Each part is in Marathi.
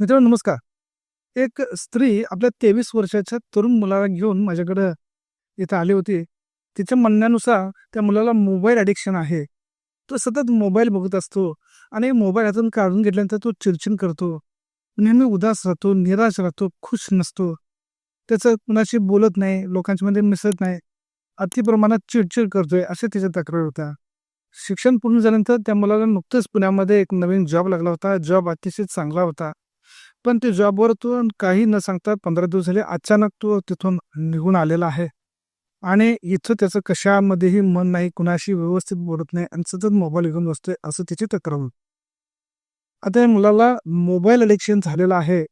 मित्रांनो नमस्कार. एक स्त्री आपल्या 23 वर्षाच्या तरुण मुलाला घेऊन माझ्याकडं इथं आली होती. तिच्या म्हणण्यानुसार त्या मुलाला मोबाईल ॲडिक्शन आहे. तो सतत मोबाईल बघत असतो आणि मोबाईल हातून काढून घेतल्यानंतर तो चिडचिड करतो. नेहमी उदास राहतो, निराश राहतो, खुश नसतो. त्याचं कुणाशी बोलत नाही, लोकांच्यामध्ये मिसळत नाही. अति प्रमाणात चिडचिड करतोय, असे तिच्या तक्रार होत्या. शिक्षण पूर्ण झाल्यानंतर त्या मुलाला नुकतंच पुण्यामध्ये एक नवीन जॉब लागला होता. जॉब अतिशय चांगला होता. पण ते जॉबवर तो काही न सांगता 15 दिवस झाले अचानक तो तिथून निघून आलेला आहे. आणि इथं त्याचं कशामध्येही मन नाही, कुणाशी व्यवस्थित बोलत नाही आणि सतत मोबाईल घेऊन बसतोय, असं तिची तक्रार होती. आता या मुलाला मोबाईल ॲडिक्शन झालेलं आहे,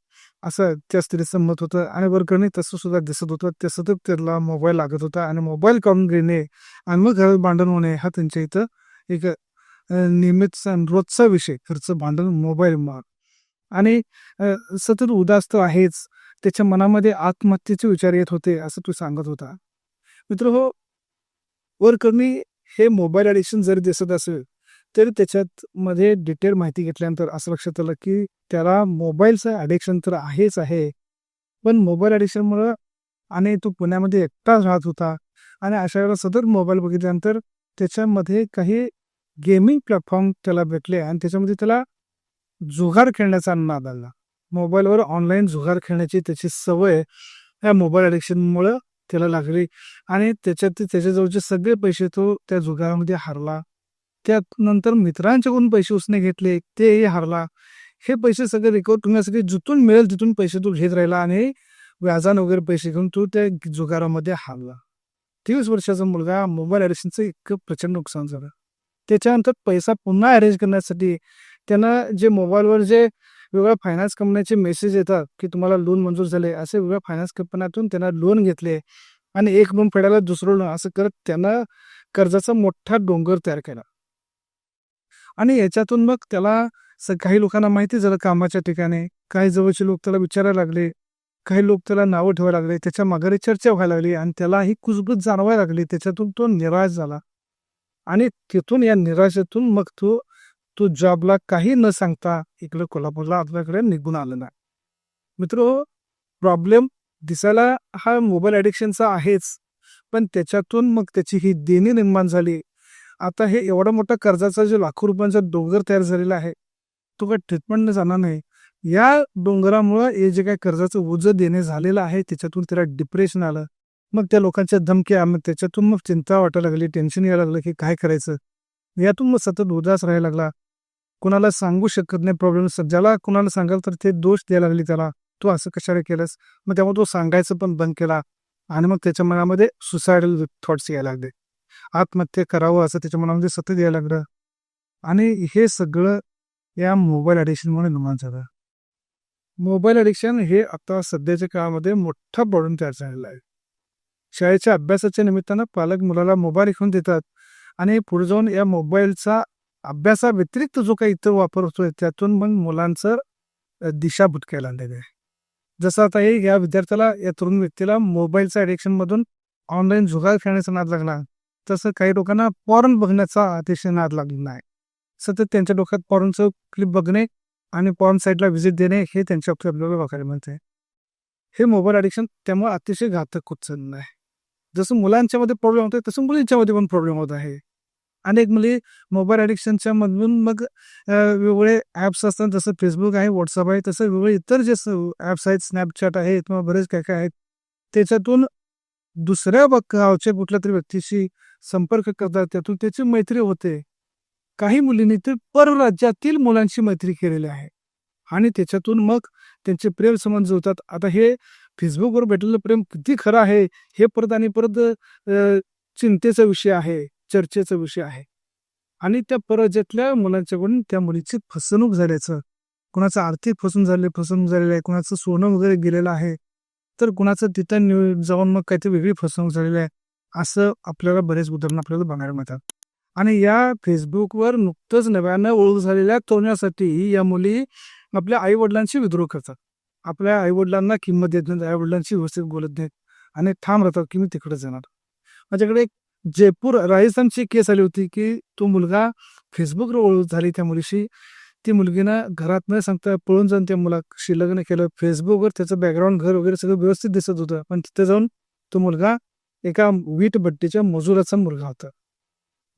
असं त्या स्त्रीचं मत होतं आणि वर्गणी तसं सुद्धा दिसत होतं. ते सतत त्याला मोबाईल लागत होता आणि मोबाईल काढून घेणे आणि मग घरात भांडण होणे हा त्यांच्या इथं एक नियमित नियमितचा रोजचा विषय. घरचं भांडण मोबाईल मार आणि सतत उदास तर आहेच. त्याच्या मनामध्ये आत्महत्येचे विचार येत होते, असं तू सांगत होता. मित्र हो वरकरणी हे मोबाईल ॲडिक्शन जरी दिसत असेल, तरी त्याच्यात मध्ये डिटेल माहिती घेतल्यानंतर असं लक्षात आलं, की त्याला मोबाईलचं ॲडिक्शन तर आहेच आहे. पण मोबाईल ॲडिक्शनमुळं आणि तो पुण्यामध्ये एकटाच राहत होता आणि अशा वेळेला सतत मोबाईल बघितल्यानंतर त्याच्यामध्ये काही गेमिंग प्लॅटफॉर्म त्याला भेटले आणि त्याच्यामध्ये त्याला जुगार खेळण्याचा नाद आला. मोबाईलवर ऑनलाईन जुगार खेळण्याची त्याची सवय या मोबाईल ॲडिक्शनमुळं त्याला लागली आणि त्याच्यात त्याच्याजवळचे सगळे पैसे तो त्या जुगारामध्ये हारला. त्यानंतर मित्रांच्याकडून पैसे उसने घेतले, तेही हारला. हे पैसे सगळे रिकवर करण्यासाठी जिथून मिळेल तिथून पैसे तो घेत राहिला आणि व्याजानं वगैरे पैसे घेऊन तो त्या जुगारामध्ये हारला. तीस वर्षाचा मुलगा मोबाईल ॲडिक्शनचं इतकं प्रचंड नुकसान झालं. त्याच्यानंतर पैसा पुन्हा अरेंज करण्यासाठी त्यांना जे मोबाईलवर जे वेगवेगळ्या फायनान्स कंपनीचे मेसेज येतात, की तुम्हाला लोन मंजूर झाले, असे वेगवेगळ्या फायनान्स कंपन्यातून त्यांना लोन घेतले आणि एक लोन फेडायला दुसरं लोन असं करत त्यांना कर्जाचा मोठा डोंगर तयार केला. आणि याच्यातून मग त्याला काही लोकांना माहिती झालं कामाच्या ठिकाणी. काही जवळचे लोक त्याला विचारायला लागले. काही लोक त्याला नावं ठेवायला लागले. त्याच्या माघारी चर्चा व्हायला लागली आणि त्याला ही कुजबूज जाणवायला लागली. त्याच्यातून तो निराश झाला आणि तिथून या निराशेतून मग तो तो जॉबला काही न सांगता इकडं कोल्हापूरला आपल्याकडे निघून आलेला आहे. मित्र प्रॉब्लेम दिसायला हा मोबाईल ॲडिक्शनचा आहेच, पण त्याच्यातून मग त्याची ही देणी निर्माण झाली. आता हे एवढा मोठा कर्जाचा जो लाखो रुपयांचा डोंगर तयार झालेला आहे, तो काही ट्रीटमेंट जाणार नाही. या डोंगरामुळं हे जे काही कर्जाचं ओझं देणे झालेलं आहे, त्याच्यातून त्याला डिप्रेशन आलं. मग त्या लोकांच्या धमक्या, मग त्याच्यातून मग चिंता वाटायला लागली, टेन्शन यायला लागलं, की काय करायचं? यातून मग सतत उदास राहायला लागला. कुणाला सांगू शकत नाही प्रॉब्लेम. ज्याला कुणाला सांगाल तर ते दोष द्यायला लागले त्याला. तू असं कशाला केलंस? मग त्यामुळे तो सांगायचं पण बंद केला आणि मग त्याच्या मनामध्ये सुसायडल थॉट्स यायला लागले. आत्महत्या करावं असं त्याच्या मनामध्ये सतत यायला लागलं आणि हे सगळं या मोबाईल ॲडिक्शनमुळे निर्माण झालं. मोबाईल ॲडिक्शन हे आता सध्याच्या काळामध्ये मोठा प्रॉब्लेम तयार झालेला आहे. शाळेच्या अभ्यासाच्या निमित्तानं पालक मुलाला मोबाईल घेऊन देतात आणि पुढे जाऊन या मोबाईलचा अभ्यासाव्यतिरिक्त जो काही इतर वापर होतोय, त्यातून मग मुलांचं दिशा भुटकायला आणलेली आहे. जसं आता हे या विद्यार्थ्याला, या तरुण व्यक्तीला मोबाईलच्या ॲडिक्शनमधून ऑनलाईन जुगार खेळण्याचा नाद लागला, तसं काही लोकांना पॉर्न बघण्याचा अतिशय नाद लागलेला आहे. सतत त्यांच्या डोक्यात पॉर्नचं क्लिप बघणे आणि पॉर्न साईटला व्हिजिट देणे हे त्यांच्या बाबतीत आपल्याला बघायला मिळते हे मोबाईल ॲडिक्शन त्यामुळे अतिशय घातक होत चाललं आहे. जसं मुलांच्यामध्ये प्रॉब्लेम होतोय, तसं मुलींच्यामध्ये पण प्रॉब्लेम होत आहे. अनेक मुली मोबाईल ॲडिक्शनच्या मधून मग वेगवेगळे ॲप्स असतात, जसं फेसबुक आहे, व्हॉट्सअप आहे, तसं वेगवेगळे इतर जे ॲप्स आहेत, स्नॅपचॅट आहे किंवा बरेच काय-काय आहेत. त्याच्यातून दुसऱ्या गावच्या कुठल्या तरी व्यक्तीशी संपर्क करतात, त्यातून त्याची मैत्री होते. काही मुलींनी ते परराज्यातील मुलांशी मैत्री केलेली आहे आणि त्याच्यातून मग त्यांचे प्रेम संबंध जुळतात. आता हे फेसबुकवर भेटलेलं प्रेम किती खरं आहे, हे परत आणि परत चिंतेचा विषय आहे, चर्चेचा विषय आहे. आणि त्या पराजयातल्या मुलांच्याकडून त्या मुलीची फसवणूक झाल्याचं, कुणाचं आर्थिक फसवणूक झाले फसवणूक झालेलं आहे, कुणाचं सोनं वगैरे गेलेलं आहे, तर कुणाचं तिथं जाऊन मग काहीतरी वेगळी फसवणूक झालेली आहे. असं आपल्याला बरेच उदाहरणं आपल्याला बघायला मिळतात. आणि या फेसबुकवर नुकतंच नव्यानं ओळख झालेल्या तरुणासाठी या मुली आपल्या आई-वडिलांशी विद्रोह करतात. आपल्या आई-वडिलांना किंमत देत नाहीत, आई-वडिलांशी व्यवस्थित बोलत नाहीत आणि ठाम राहतात, की मी तिकडे जाणार. माझ्याकडे एक जयपूर, राजस्थानची केस आली होती, की तो मुलगा फेसबुकवर ओळख झाली त्या मुलीशी. ती मुलगीनं घरात न सांगता पळून जाऊन त्या मुलाशी लग्न केलं. फेसबुकवर त्याचं बॅकग्राऊंड घर वगैरे सगळं व्यवस्थित दिसत होतं. पण तिथे जाऊन तो मुलगा एका वीट भट्टीच्या मजुराचा मुलगा होता.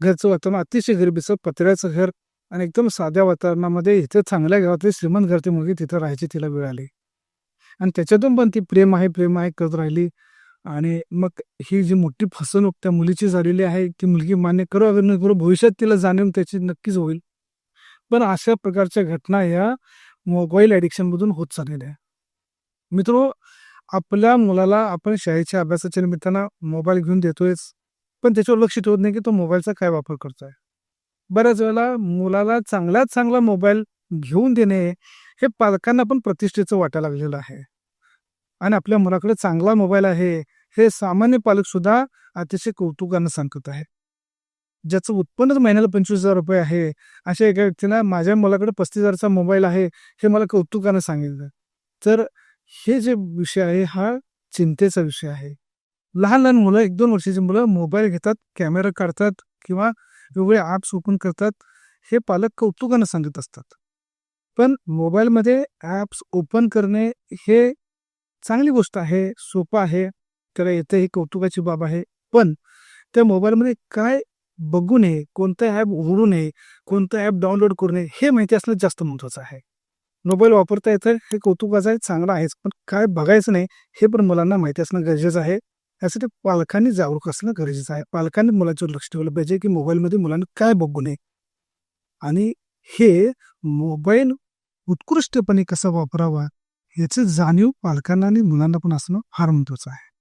घरचं वातावरण अतिशय गरिबीचं पत्र्याचं घर आणि एकदम साध्या वातावरणामध्ये इथे चांगल्या गावातली श्रीमंत घरची मुलगी तिथं राहायची तिला वेळ आली. आणि त्याच्यातून पण ती प्रेम आहे प्रेम आहे करत राहिली. आणि मग ही जी मोठी फसवणूक त्या मुलीची झालेली आहे ती मुलगी मान्य करू अगर न करू भविष्यात तिला जाणीव त्याची नक्कीच होईल. पण अशा प्रकारच्या घटना ह्या मोबाईल ॲडिक्शनमधून होत चाललेल्या आहे मित्रो आपल्या मुलाला आपण शाळेच्या अभ्यासाच्या निमित्तानं मोबाईल घेऊन देतोयच पण त्याच्यावर लक्ष ठेवत नाही की तो मोबाईलचा काय वापर करतोय. बऱ्याच वेळेला मुलाला चांगल्यात चांगला मोबाईल घेऊन देणे हे पालकांना पण प्रतिष्ठेचं वाटायला लागलेलं आहे. आणि आपल्या मुलाकडे चांगला मोबाईल आहे हे सामान्य पालक सुद्धा अतिशय कौतुकानं सांगत आहे ज्याचं उत्पन्नच महिन्याला पंचवीस हजार रुपये आहे अशा एका व्यक्तीनं माझ्या मुलाकडे पस्तीस हजारचा मोबाईल आहे हे मला कौतुकानं सांगितलं. तर हे जे विषय आहे हा चिंतेचा विषय आहे. लहान लहान मुलं एक दोन वर्षाची मुलं मोबाईल घेतात कॅमेरा काढतात किंवा वेगवेगळे ॲप्स ओपन करतात हे पालक कौतुकानं सांगत असतात. पण मोबाईलमध्ये ॲप्स ओपन करणे हे चांगली गोष्ट आहे सोपं आहे त्याला येते ही कौतुकाची बाब आहे. पण त्या मोबाईलमध्ये काय बघू नये कोणतं ॲप उघडू नये कोणतं ॲप डाउनलोड करू नये हे माहिती असणं जास्त महत्त्वाचं आहे. मोबाईल वापरता येतं हे कौतुकाचं आहे चांगलं आहेच पण काय बघायचं नाही हे पण मुलांना माहिती असणं गरजेचं आहे. यासाठी पालकांनी जागरूक असणं गरजेचं आहे. पालकांनी मुलांच्यावर लक्ष ठेवलं पाहिजे की मोबाईलमध्ये मुलांना काय बघू नये. आणि हे मोबाईल उत्कृष्टपणे कसा वापरावा याची जाणीव पालकांना आणि मुलांना पण असणं फार महत्त्वाचं आहे.